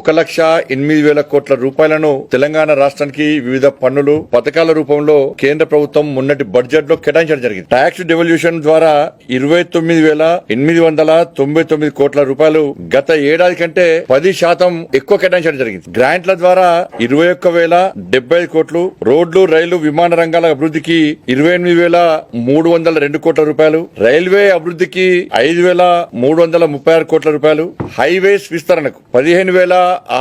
ఒక లక్ష ఎనిమిది వేల కోట్ల రూపాయలను తెలంగాణ రాష్ట్రానికి వివిధ పన్నులు పథకాల రూపంలో కేంద్ర ప్రభుత్వం మొన్నటి బడ్జెట్లో కేటాయించడం జరిగింది. ట్యాక్స్ డెవల్యూషన్ ద్వారా ఇరవై తొమ్మిది వేల ఎనిమిది వందల తొంభై తొమ్మిది కోట్ల రూపాయలు గత ఏడాది కంటే పది శాతం ఎక్కువ కేటాయించడం జరిగింది. గ్రాంట్ల ద్వారా ఇరవై ఒక్క వేల డెబ్బై కోట్లు రోడ్లు రైలు విమాన రంగాల అభివృద్ధికి ఇరవై ఎనిమిది వేల మూడు వందల రెండు కోట్ల రూపాయలు రైల్వే అభివృద్ధికి ఐదు వేల మూడు వందల ముప్పై ఆరు కోట్ల రూపాయలు హైవేస్ విస్తరణకు పదిహేను వేల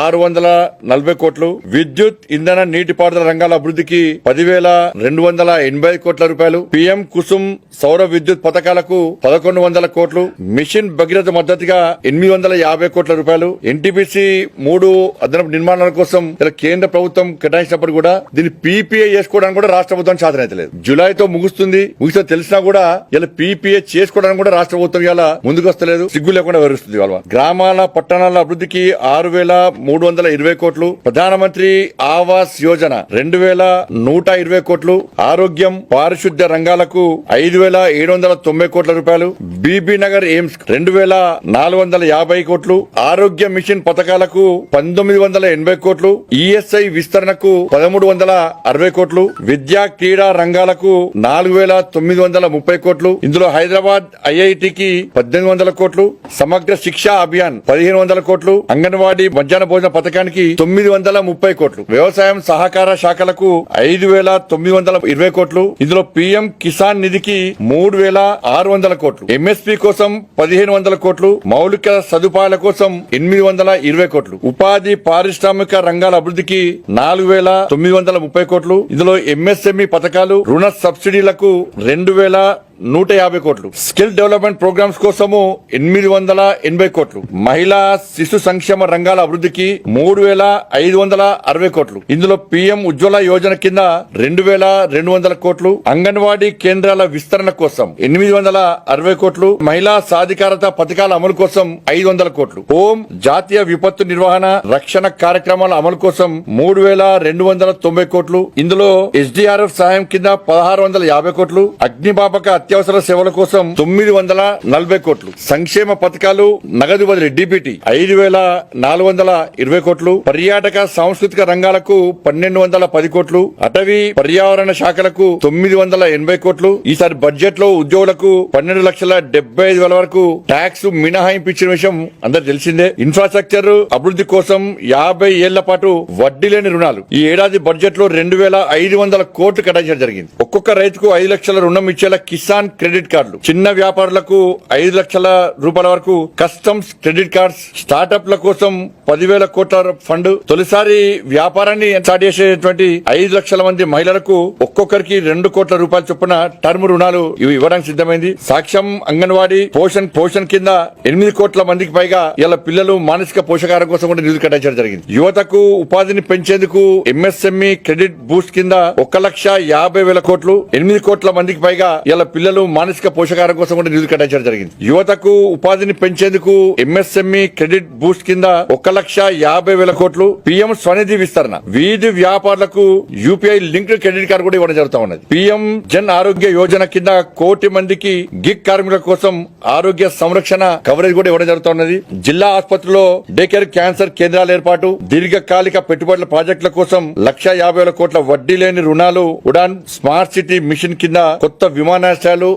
ఆరు వందల నలభై కోట్లు విద్యుత్ ఇంధన నీటిపారుదల రంగాల అభివృద్ధికి పదివేల రెండు వందల ఎనభై కోట్ల రూపాయలు. పీఎం కుసుమ్ సౌర విద్యుత్ పథకాలకు పదకొండు వందల కోట్లు మిషన్ భగీరథ మద్దతుగా ఎనిమిది వందల యాభై కోట్ల రూపాయలు. ఎన్టీపీసీ మూడు అదనపు నిర్మాణాల కోసం ఇలా కేంద్ర ప్రభుత్వం కేటాయించినప్పుడు కూడా దీన్ని పీపీఏ చేసుకోవడానికి కూడా రాష్ట్ర ప్రభుత్వం సాధనైతలేదు జూలైతో ముగుస్తుంది. ముగిస్తే తెలిసినా కూడా ఇలా పీపీఏ చేసుకోవడానికి కూడా రాష్ట్ర ప్రభుత్వం ఇలా ముందుకు వస్తలేదు సిగ్గు లేకుండా వివరిస్తుంది వాళ్ళ గ్రామాల పట్టణాల అభివృద్ధికి ఆరు వేల మూడు వందల ఇరవై కోట్లు ప్రధానమంత్రి ఆవాస్ యోజన రెండు వేల నూట ఇరవై కోట్లు ఆరోగ్యం పారిశుద్ధ్య రంగాలకు ఐదు వేల ఏడు వందల తొంభై కోట్ల రూపాయలు బీబీ నగర్ ఎయిమ్స్ రెండు వేల నాలుగు వందల యాభై కోట్లు ఆరోగ్య మిషన్ పథకాలకు పంతొమ్మిది వందల ఎనభై కోట్లు ఈఎస్ఐ విస్తరణకు పదమూడు వందల అరవై కోట్లు విద్యా క్రీడా రంగాలకు నాలుగు వేల తొమ్మిది వందల ముప్పై కోట్లు ఇందులో హైదరాబాద్ ఐఐటికి పద్దెనిమిది వందల కోట్లు సమగ్ర శిక్షా అభియాన్ పదిహేను వందల కోట్లు అంగన్వాడీ మధ్యాహ్న భోజన పథకానికి తొమ్మిది వందల ముప్పై కోట్లు. వ్యవసాయం సహకార శాఖలకు ఐదు వేల తొమ్మిది వందల ఇరవై కోట్లు. ఇందులో పీఎం కిసాన్ నిధికి మూడు వేల ఆరు వందల కోట్లు. ఎంఎస్పీ కోసం పదిహేను వందల కోట్లు. మౌలిక సదుపాయాల కోసం ఎనిమిది వందల ఇరవై కోట్లు. ఉపాధి పారిశ్రామిక రంగాల అభివృద్ధికి నాలుగు వేల తొమ్మిది వందల ముప్పై కోట్లు. ఇందులో ఎంఎస్ఎంఈ పథకాలు రుణ సబ్సిడీలకు రెండు వేల నూట యాభై కోట్లు. స్కిల్ డెవలప్మెంట్ ప్రోగ్రామ్స్ కోసము ఎనిమిది వందల ఎనభై కోట్లు. మహిళా శిశు సంక్షేమ రంగాల అభివృద్ధికి మూడు వేల ఐదు వందల అరవై కోట్లు. ఇందులో పీఎం ఉజ్వల యోజన కింద రెండు వేల రెండు వందల కోట్లు. అంగన్వాడీ కేంద్రాల విస్తరణ కోసం ఎనిమిది వందల అరవై కోట్లు. మహిళా సాధికారత పథకాల అమలు కోసం ఐదు వందల కోట్లు. హోం జాతీయ విపత్తు నిర్వహణ రక్షణ కార్యక్రమాల అమలు కోసం మూడు వేల రెండు వందల తొంభై కోట్లు. ఇందులో ఎస్డిఆర్ఎఫ్ సహాయం కింద పదహారు వందల యాభై కోట్లు. అగ్నిమాపక అత్యవసర సేవల కోసం తొమ్మిది వందల నలభై కోట్లు. సంక్షేమ పథకాలు నగదు బదిలీ డిపిటి. ఐదు వేల నాలుగు వందల ఇరవై కోట్లు. పర్యాటక సాంస్కృతిక రంగాలకు పన్నెండు వందల పది కోట్లు. అటవీ పర్యావరణ శాఖలకు తొమ్మిది వందల ఎనభై కోట్లు. ఈసారి బడ్జెట్లో ఉద్యోగులకు పన్నెండు లక్షల డెబ్బై ఐదు వేల వరకు ట్యాక్స్ మినహాయింపు ఇచ్చిన విషయం అందరు తెలిసిందే. ఇన్ఫ్రాస్ట్రక్చర్ అభివృద్ధి కోసం యాభై ఏళ్ళ పాటు వడ్డీ లేని రుణాలు. ఈ ఏడాది బడ్జెట్లో రెండు వేల ఐదు వందల కోట్లు కేటాయించడం జరిగింది. ఒక్కొక్క రైతుకు ఐదు లక్షల రుణం ఇచ్చేలా కిసాన్ క్రెడిట్ కార్డులు. చిన్న వ్యాపారులకు ఐదు లక్షల రూపాయల వరకు కస్టమ్స్ క్రెడిట్ కార్డ్స్ స్టార్టప్ల కోసం పదివేల కోట్ల ఫండ్. తొలిసారి వ్యాపారాన్ని స్టార్ట్ చేసేటువంటి ఐదు లక్షల మంది మహిళలకు ఒక్కొక్కరికి రెండు కోట్ల రూపాయల చొప్పున టర్మ్ రుణాలు ఇవి ఇవ్వడానికి సిద్ధమైంది. సాక్ష్యం అంగన్వాడీ పోషణ్ పోషణ్ కింద ఎనిమిది కోట్ల మందికి పైగా ఇలా పిల్లలు మానసిక పోషకారం కోసం కూడా నిధులు కేటాయించడం జరిగింది. యువతకు ఉపాధిని పెంచేందుకు ఎంఎస్ఎంఈ క్రెడిట్ బూస్ట్ కింద ఒక లక్ష యాభై వేల కోట్లు ఎనిమిది కోట్ల మందికి పైగా ఇలా పిల్లలు మానసిక పోషకారం కోసం కూడా నిధులు కేటాయించడం జరిగింది. యువతకు ఉపాధిని పెంచేందుకు ఎంఎస్ఎంఈ క్రెడిట్ బూస్ట్ కింద ఒక లక్ష యాభై వేల కోట్లు పీఎం స్వనిధి విస్తరణ. వీధి వ్యాపారులకు యూపీఐ లింక్డ్ క్రెడిట్ కార్డు కూడా ఇవ్వడం జరుగుతా ఉన్నది. పీఎం జన్ ఆరోగ్య యోజన కింద కోటి మందికి గిగ్ కార్మికుల కోసం ఆరోగ్య సంరక్షణ కవరేజ్ కూడా ఇవ్వడం జరుగుతా ఉన్నది. జిల్లా ఆసుపత్రిలో డేకేర్ క్యాన్సర్ కేంద్రాల ఏర్పాటు దీర్ఘకాలిక పెట్టుబడుల ప్రాజెక్టుల కోసం లక్ష యాభై వేల కోట్ల వడ్డీ లేని రుణాలు ఉడాన్ స్మార్ట్ సిటీ మిషన్ కింద కొత్త విమానాశ్రయాలు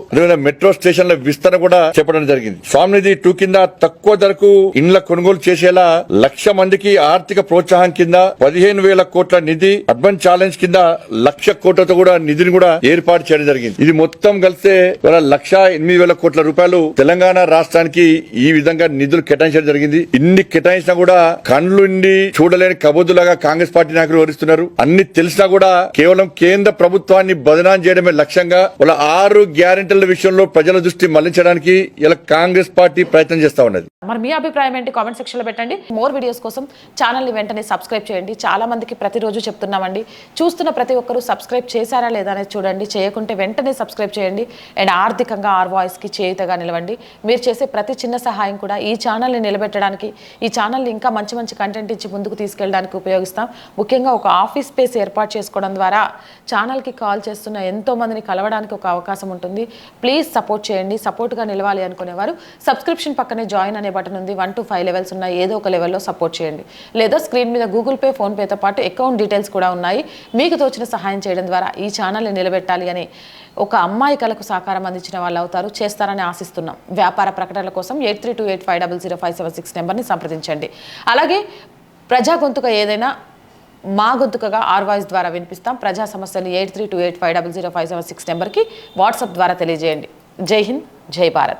మెట్రో స్టేషన్ల విస్తరణ కూడా చెప్పడం జరిగింది. స్వామినిధి టూ కింద తక్కువ ధరకు ఇండ్ల కొనుగోలు చేసేలా లక్ష లక్ష మందికి ఆర్థిక ప్రోత్సాహం కింద పదిహేను వేల కోట్ల నిధి అర్బన్ ఛాలెంజ్ కింద లక్ష కోట్లతో కూడా నిధిని కూడా ఏర్పాటు చేయడం జరిగింది. ఇది మొత్తం కలిస్తే లక్ష ఎనిమిది వేల కోట్ల రూపాయలు తెలంగాణ రాష్ట్రానికి ఈ విధంగా నిధులు కేటాయించడం జరిగింది. ఇన్ని కేటాయించినా కూడా కండ్లుండి చూడలేని కబుద్దులాగా కాంగ్రెస్ పార్టీ నాయకులు వివరిస్తున్నారు అన్ని తెలిసినా కూడా కేవలం కేంద్ర ప్రభుత్వాన్ని బదనాం చేయడమే లక్ష్యంగా వాళ్ళ ఆరు గ్యారెంటీల విషయంలో ప్రజల దృష్టి మళ్ళించడానికి ఇలా కాంగ్రెస్ పార్టీ ప్రయత్నం చేస్తా ఉన్నది. మరి మీ అభిప్రాయం ఏంటి? కామెంట్ సెక్షన్లో పెట్టండి. మోర్ వీడియోస్ కోసం ఛానల్ని వెంటనే సబ్స్క్రైబ్ చేయండి. చాలా మందికి ప్రతిరోజు చెప్తున్నామండి చూస్తున్న ప్రతి ఒక్కరూ సబ్స్క్రైబ్ చేశారా లేదా అనేది చూడండి చేయకుంటే వెంటనే సబ్స్క్రైబ్ చేయండి. అండ్ ఆర్థికంగా ఆర్ వాయిస్కి చేయుతగా నిలవండి. మీరు చేసే ప్రతి చిన్న సహాయం కూడా ఈ ఛానల్ని నిలబెట్టడానికి ఈ ఛానల్ని ఇంకా మంచి మంచి కంటెంట్ ఇచ్చి ముందుకు తీసుకెళ్ళడానికి ఉపయోగిస్తాం. ముఖ్యంగా ఒక ఆఫీస్ స్పేస్ ఏర్పాటు చేసుకోవడం ద్వారా ఛానల్కి కాల్ చేస్తున్న ఎంతో మందిని కలవడానికి ఒక అవకాశం ఉంటుంది. ప్లీజ్ సపోర్ట్ చేయండి సపోర్ట్గా నిలవాలి అనుకునేవారు. సబ్స్క్రిప్షన్ పక్కనే జాయిన్ అనే బటన్ ఉంది. వన్ టు ఫైవ్ లెవెల్స్ ఉన్నాయి. ఏదో ఒక లెవెల్లో సపోర్ట్ చేయండి. లేదా స్క్రీన్ మీద గూగుల్ పే ఫోన్పేతో పాటు అకౌంట్ డీటెయిల్స్ కూడా ఉన్నాయి. మీకు తోచిన సహాయం చేయడం ద్వారా ఈ ఛానల్ని నిలబెట్టాలి అని ఒక అమ్మాయి కళకు సహకారం అందించిన వాళ్ళు అవుతారు. చేస్తారని ఆశిస్తున్నాం. వ్యాపార ప్రకటనల కోసం eight three two eight five double zero five seven six నెంబర్ని సంప్రదించండి. అలాగే ప్రజా గొంతుక ఏదైనా మా గొంతుకగా ఆర్ వాయిస్ ద్వారా వినిపిస్తాం. ప్రజా సమస్యలు eight three two eight five double zero five seven six నెంబర్కి వాట్సాప్ ద్వారా తెలియజేయండి. జై హింద్ జై భారత్.